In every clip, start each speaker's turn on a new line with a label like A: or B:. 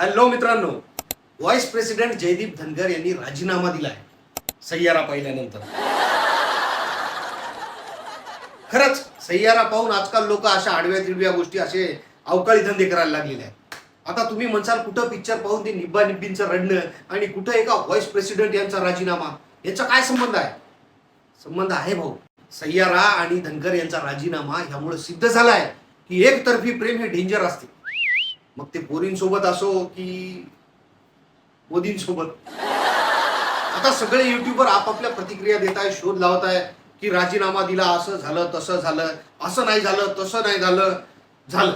A: Hello मित्रांनो vice president Jaydeep Dhangar यांनी राजीनामा दिलाय सय्यारा पाहिल्यानंतर. खरंच सय्यारा पाहून आजकाल लोक अशा आडव्या तिडव्या गोष्टी असे अवकाळी धंदे करायला लागलेले आहेत. आता तुम्ही म्हणसाल कुठं पिक्चर पाहून ते निब्बा निब्बींचं रडणं आणि कुठं एका व्हाईस प्रेसिडेंट यांचा राजीनामा याचा काय संबंध आहे? संबंध आहे भाऊ. सय्यारा आणि धनगर यांचा राजीनामा ह्यामुळे सिद्ध झालाय की एकतर्फी प्रेम हे डेंजर असते. मग ते पोरींसोबत असो की मोदींसोबत. आता सगळे युट्यूबर आपापल्या प्रतिक्रिया देत आहे शोध लावत आहे की राजीनामा दिला असं झालं तसं झालं असं नाही झालं तसं नाही झालं झालं.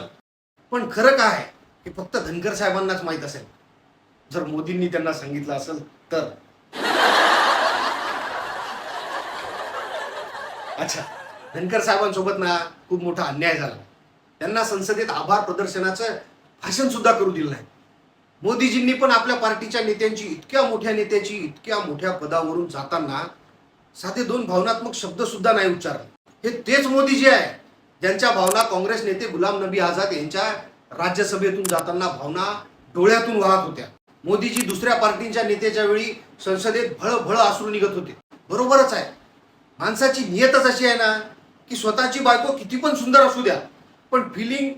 A: पण खरं काय आहे हे फक्त धनगर साहेबांनाच माहीत असेल. जर मोदींनी त्यांना सांगितलं असेल तर. अच्छा धनकर साहेबांसोबत ना खूप मोठा अन्याय झाला. त्यांना संसदेत आभार प्रदर्शनाचं भाषण सुद्धा करू दिलं नाही. मोदीजींनी पण आपल्या पार्टीच्या नेत्यांची इतक्या मोठ्या नेत्याची इतक्या मोठ्या पदावरून जाताना साधे दोन भावनात्मक शब्द सुद्धा नाही उच्चारले. हे तेच मोदीजी आहे. ज्यांच्या भावना काँग्रेस नेते गुलाम नबी आझाद यांच्या राज्यसभेतून जाताना भावना डोळ्यातून वाहत होत्या. मोदीजी दुसऱ्या पार्टीच्या नेत्याच्या वेळी संसदेत भळ भळ आसरू निघत होते. बरोबरच आहे. माणसाची नियतच अशी आहे ना की स्वतःची बायको किती पण सुंदर असू द्या पण फिलिंग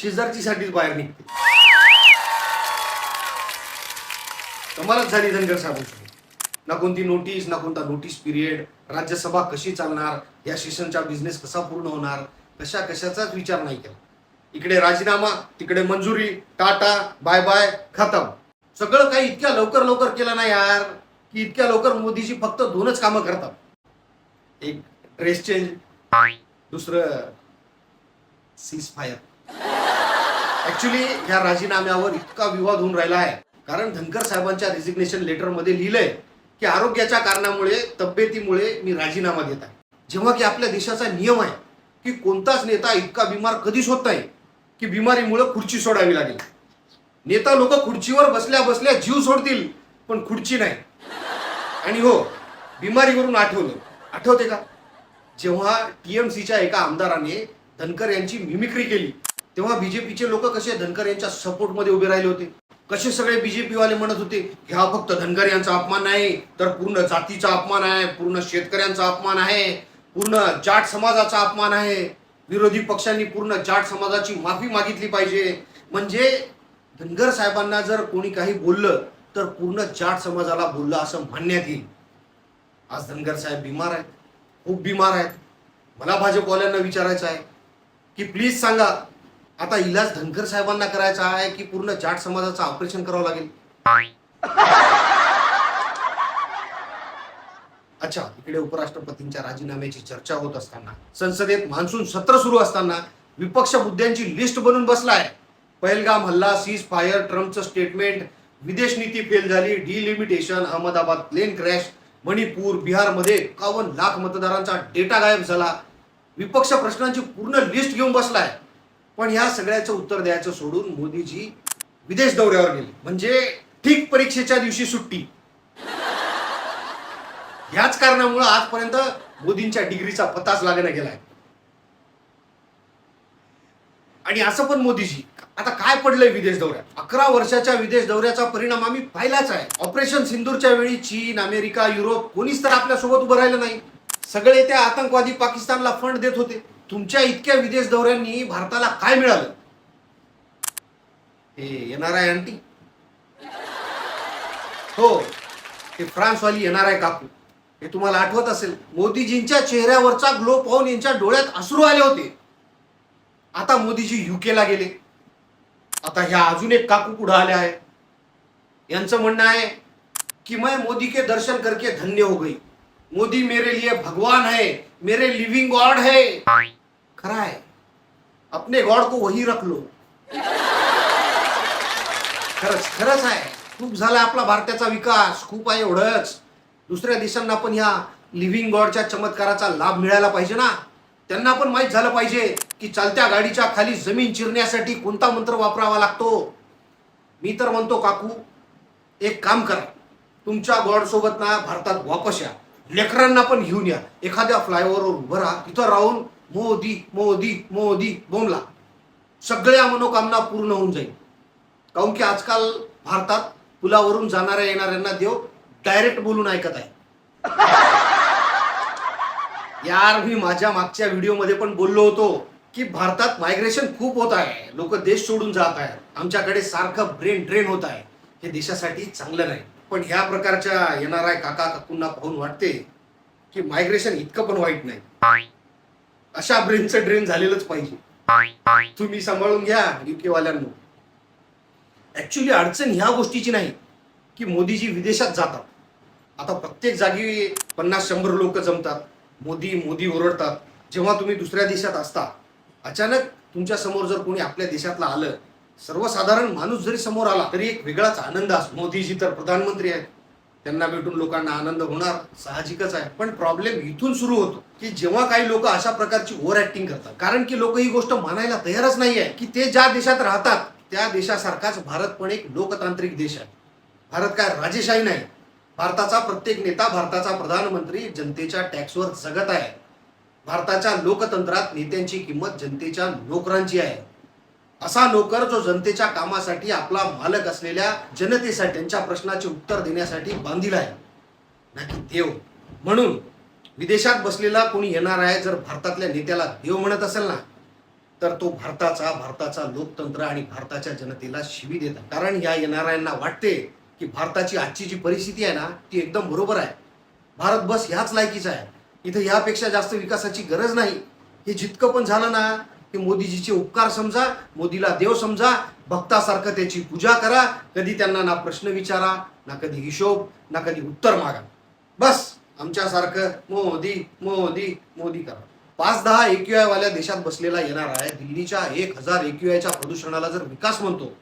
A: शेजारची साठीच बाहेर निघते. कमालच झाली धनगर साहेबांची ना कोणती नोटीस ना कोणता नोटीस पिरियड राज्यसभा कशी चालणार? या सेशनचा बिझनेस कसा पूर्ण होणार? कशा कशाचाच विचार नाही केला. इकडे राजीनामा तिकडे मंजुरी. टाटा बाय बाय खतम. सगळं काही इतक्या लवकर लवकर केलं नाही यार की इतक्या लवकर मोदीजी फक्त दोनच कामं करतात. एक ड्रेस चेंज दुसरं सीज फायर ऍक्च्युली ह्या राजीनाम्यावर इतका विवाद होऊन राहिला आहे. कारण धनकर साहेबांच्या रेजिग्नेशन लेटरमध्ये लिहिलंय की आरोग्याच्या कारणामुळे तब्येतीमुळे मी राजीनामा देत आहे. जेव्हा की आपल्या देशाचा नियम आहे की कोणताच नेता इतका बिमार कधीच होत नाही की बिमारीमुळे खुर्ची सोडावी लागेल. नेता लोक खुर्चीवर बसल्या बसल्या जीव सोडतील पण खुर्ची नाही. आणि हो बिमारीवरून आठवलं. आठवते का? जेव्हा टीएमसीच्या एका आमदाराने धनकर यांची मिमिक्री केली. तेव्हा बीजेपीचे लोक कसे धनकर यांच्या सपोर्टमध्ये उभे राहिले होते. कसे सगळे बीजेपी वाले म्हणत होते ह्या फक्त धनगर यांचा अपमान नाही तर पूर्ण जातीचा अपमान आहे पूर्ण शेतकऱ्यांचा अपमान आहे पूर्ण जाट समाजाचा अपमान आहे. विरोधी पक्षांनी पूर्ण जाट समाजाची माफी मागितली पाहिजे. म्हणजे धनगर साहेबांना जर कोणी काही बोललं तर पूर्ण जाट समाजाला बोललं असं मानण्यात येईल. आज धनगर साहेब बिमार आहेत खूप बिमार आहेत. मला भाजपवाल्यांना विचारायचं आहे की प्लीज सांगा आता इलाज धनकर साहेबांना करायचा आहे की पूर्ण जाट समाजाचं ऑपरेशन करावं लागेल? अच्छा इकडे उपराष्ट्रपतींच्या राजीनाम्याची चर्चा होत असताना संसदेत मान्सून सत्र सुरू असताना विपक्ष मुद्द्यांची लिस्ट बनून बसलाय. पहलगाम हल्ला सीज फायर ट्रम्पचं स्टेटमेंट विदेश नीती फेल झाली delimitation Ahmedabad plane crash Manipur बिहारमध्ये एकावन्न लाख मतदारांचा डेटा गायब झाला. विपक्ष प्रश्नांची पूर्ण लिस्ट घेऊन बसलाय. पण ह्या सगळ्याचं उत्तर द्यायचं सोडून मोदीजी विदेश दौऱ्यावर गेले. म्हणजे ठीक परीक्षेच्या दिवशी सुट्टी. याच कारणामुळे आजपर्यंत मोदींच्या डिग्रीचा पत्ताच लागला गेलाय. आणि असं पण मोदीजी आता काय पडलंय विदेश दौऱ्यात? अकरा वर्षाच्या विदेश दौऱ्याचा परिणाम आम्ही पाहिलाच आहे. ऑपरेशन सिंदूरच्या वेळी चीन अमेरिका युरोप कोणीच तर आपल्यासोबत उभं राहिलं नाही. सगळे त्या आतंकवादी पाकिस्तानला फंड देत होते. तुमच्या इतक्या विदेश दौऱ्यांनी भारताला काय मिळालं? हे येणार आहे आंटी. हो ते फ्रान्सवाली येणार आहे काकू. हे तुम्हाला आठवत असेल मोदीजींच्या चेहऱ्यावरचा ग्लो पाहून यांच्या डोळ्यात अश्रू आले होते. आता मोदीजी युकेला गेले. आता ह्या अजून एक काकू पुढे आल्या आहे यांचं म्हणणं आहे कि मैं मोदी के दर्शन करके धन्य हो गई. मोदी मेरे लिए भगवान है मेरे लिविंग गॉड है. खरा है अपने गॉड को वही रख लो। खरंच खरंच आहे। खूप झाला आपला भारताचा विकास खूप आहे एवढंच. दुसऱ्या देशांना पण ह्या लिव्हिंग गॉडच्या चमत्काराचा लाभ मिळायला पाहिजे ना? त्यांना पण माहीत झालं पाहिजे की चालत्या गाडीच्या खाली जमीन चिरण्यासाठी कोणता मंत्र वापरावा लागतो? मी तर म्हणतो काकू एक काम करा. तुमच्या गॉड सोबत ना भारतात वापस या. लेकरांना पण घेऊन या. एखाद्या फ्लायओव्हरवर उभं राहा. तिथं राहून मोदी मोदी मोदी बोंबला. सगळ्या मनोकामना पूर्ण होऊन जाईल. काऊन की आजकाल भारतात पुलावरून जाणाऱ्या येणाऱ्यांना देव डायरेक्ट बोलून ऐकत आहे. यार मी माझ्या मागच्या व्हिडिओमध्ये पण बोललो होतो की भारतात मायग्रेशन खूप होत आहे. लोक देश सोडून जात आहेत. आमच्याकडे सारखं ब्रेन ड्रेन होत आहे. हे देशासाठी चांगलं नाही. पण ह्या प्रकारच्या येणाऱ्या काका काकूंना पाहून वाटते की मायग्रेशन इतकं पण वाईट नाही. अशा ब्रेनचं ड्रेन झालेलंच पाहिजे. तुम्ही सांभाळून घ्या युके वाल्यांनो ऍक्च्युली अडचण ह्या गोष्टीची नाही की मोदीजी विदेशात जातात. आता प्रत्येक जागी पन्नास शंभर लोक जमतात. मोदी मोदी ओरडतात. जेव्हा तुम्ही दुसऱ्या देशात असता अचानक तुमच्यासमोर जर कोणी आपल्या देशातला आलं सर्वसाधारण माणूस जरी समोर आला तरी एक वेगळाच आनंद असतो मोदीजी तर प्रधानमंत्री आहेत. त्यांना भेटून लोकांना आनंद होणार साहजिकच आहे. पण प्रॉब्लेम इथून सुरू होतो की जेव्हा काही लोक अशा प्रकारची ओव्हर ऍक्टिंग करतात. कारण की लोक ही गोष्ट मानायला तयारच नाही आहे की ते ज्या देशात राहतात त्या देशासारखाच भारत पण एक लोकतांत्रिक देश आहे. भारत काय राजेशाही नाही. भारताचा प्रत्येक नेता भारताचा प्रधानमंत्री जनतेच्या टॅक्सवर जगत आहे. भारताच्या लोकतंत्रात नेत्यांची किंमत जनतेच्या नोकरांची आहे. असा नोकर जो जनतेच्या कामासाठी आपला मालक असलेल्या जनतेसाठी त्यांच्या प्रश्नाचे उत्तर देण्यासाठी बांधील आहे. ना की देव. म्हणून विदेशात बसलेला कोणी येणार आहे जर भारतातल्या नेत्याला देव म्हणत असेल ना तर तो भारताचा भारताचा लोकतंत्र आणि भारताच्या जनतेला शिवी देतात कारण या येणाऱ्यांना वाटते की भारताची आजची जी परिस्थिती आहे ना ती एकदम बरोबर आहे. भारत बस ह्याच लायकीचा आहे. इथं ह्यापेक्षा जास्त विकासाची गरज नाही. हे जितकं पण झालं ना ते मोदीजीचे उपकार समजा मोदीला देव समजा भक्तासारखं त्याची पूजा करा कधी त्यांना ना प्रश्न विचारा ना कधी हिशोब ना कधी उत्तर मागा. बस आमच्यासारखं मोदी मोदी मोदी करा. पाच दहा एक्यूआय वाल्या देशात बसलेला येणार आहे. दिल्लीच्या एक हजार एक्यूआयच्या प्रदूषणाला जर विकास म्हणतो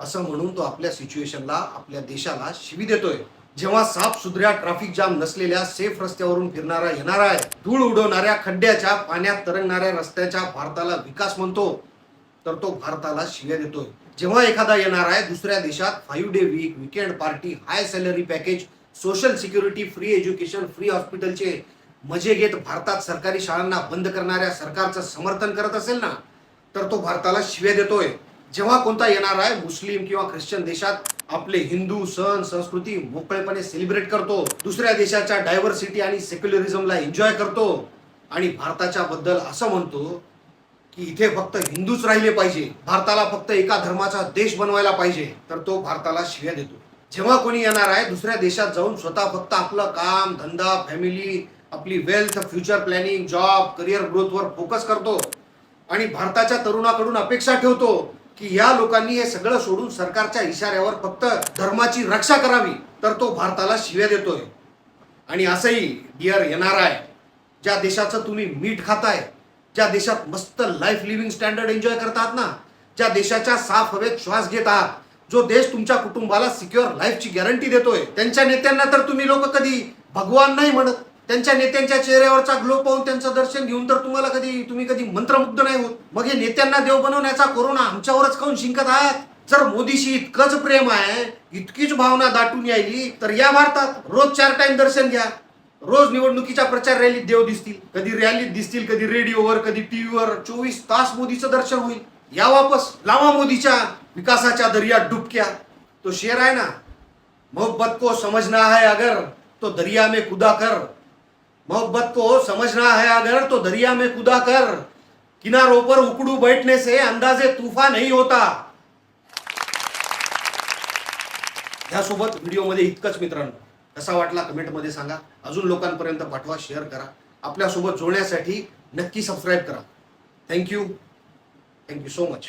A: असं म्हणून तो आपल्या सिच्युएशनला आपल्या देशाला शिवी देतोय. जेव्हा साफ सुधऱ्या ट्रॅफिक जाम नसलेल्या सेफ रस्त्यावरून फिरणारा येणारा आहे धूळ उडवणाऱ्या खड्ड्याच्या पाण्यात तरंगणाऱ्या रस्त्याच्या भारताला विकास म्हणतो तर तो भारताला शिव्या देतोय. जेव्हा एखादा येणार आहे दुसऱ्या देशात five day week weekend party high salary package social security free education free हॉस्पिटलचे मजे घेत भारतात सरकारी शाळांना बंद करणाऱ्या सरकारचं समर्थन करत असेल ना तर तो भारताला शिव्या देतोय. जेव्हा कोणता येणार आहे मुस्लिम किंवा ख्रिश्चन देशात आपले हिंदू सण संस्कृती मोकळेपणे सेलिब्रेट करतो दुसऱ्या देशाच्या डायव्हर्सिटी आणि सेक्युलरिझमला एन्जॉय करतो आणि भारताच्या बद्दल असं म्हणतो की इथे फक्त हिंदूच राहिले पाहिजे भारताला फक्त एका धर्माचा देश बनवायला पाहिजे तर तो भारताला शिव्या देतो. जेव्हा कोणी येणार आहे दुसऱ्या देशात जाऊन स्वतः फक्त आपलं काम धंदा फॅमिली आपली wealth future planning job career ग्रोथवर focus करतो आणि भारताच्या तरुणाकडून अपेक्षा ठेवतो की या लोकांनी हे सगळं सोडून सरकारच्या इशाऱ्यावर फक्त धर्माची रक्षा करावी तर तो भारताला शिव्या देतोय. आणि असंही डिअर येणार आहे ज्या देशाचं तुम्ही मीठ खाताय ज्या देशात मस्त लाईफ लिव्हिंग स्टँडर्ड एन्जॉय करतात ना ज्या देशाच्या साफ हवेत श्वास घेत आहात जो देश तुमच्या कुटुंबाला सिक्युअर लाईफची गॅरंटी देतोय त्यांच्या नेत्यांना तर तुम्ही लोक कधी भगवान नाही म्हणत. त्यांच्या नेत्यांच्या चेहऱ्यावरचा ग्लो पाहून त्यांचं दर्शन घेऊन तर तुम्हाला कधी तुम्ही कधी मंत्रमुग्ध नाही होत? मग हे नेत्यांना देव बनवण्याचा कोरोना आमच्यावरच काऊन शिंकत आहात. जर मोदीशी इतकंच प्रेम आहे इतकीच भावना दाटून यायली तर या भारतात रोज चार टाइम दर्शन घ्या. रोज निवडणुकीच्या प्रचार रॅलीत देव दिसतील. कधी रॅलीत दिसतील कधी रेडिओवर कधी टीव्हीवर. चोवीस तास मोदीचं दर्शन होईल. या वापस लावा मोदीच्या विकासाच्या दर्यात डुबक्या. तो शेर आहे ना? मोहब्बत को समझना है अगर तो दर्या में खुदा कर. मोहब्बत को समझना है अगर तो दरिया में कूदा कर। किनारों पर उकड़ू बैठने से अंदाजे तूफान नहीं होता। ह्यासोबत व्हिडिओमध्ये इतकंच मित्रांनो कसा वाटला कमेंटमध्ये सांगा. अजून लोकांपर्यंत पाठवा शेअर करा. आपल्यासोबत जोडण्यासाठी नक्की सबस्क्राईब करा. Thank you thank you so much